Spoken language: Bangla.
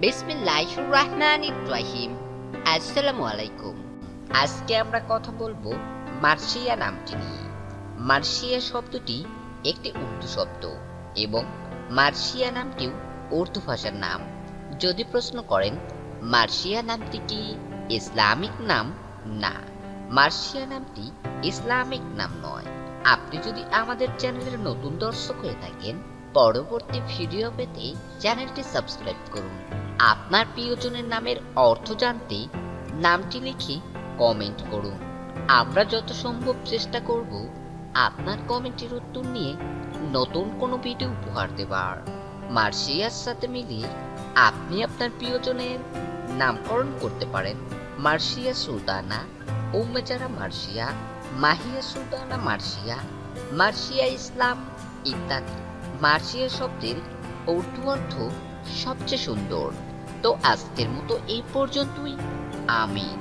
বিসমিল্লাহির রহমানির রহিম আজকে আমরা কথা বলব মার্শিয়া নামটি নিয়ে। মার্শিয়া শব্দটি একটি উর্দু শব্দ এবং মার্শিয়া নামটিও উর্দু ভাষার নাম। যদি প্রশ্ন করেন, মার্শিয়া নামটি কি ইসলামিক নাম? না, মার্শিয়া নামটি ইসলামিক নাম নয়। আপনি যদি আমাদের চ্যানেলের নতুন দর্শক হয়ে থাকেন, পরবর্তী ভিডিও পেতে চ্যানেলটি সাবস্ক্রাইব করুন। আপনার প্রিয়জনের নামের অর্থ জানতে নামটি লিখে কমেন্ট করুন। আমরা যত সম্ভব চেষ্টা করব আপনার কমেন্টের উত্তর নিয়ে নতুন কোনো ভিডিও উপহার দেবার। মার্শিয়ার সাথে মিলিয়ে আপনি আপনার প্রিয়জনের নামকরণ করতে পারেন। মার্শিয়া সুলতানা, উম্মেজারা মার্শিয়া, মাহিয়া সুলতানা মার্শিয়া মার্শিয়া ইসলাম ইত্যাদি। মার্শিয়া শব্দের উর্দু অর্থ সবচেয়ে সুন্দর। তো আজকের মতো এই পর্যন্তই। আমিন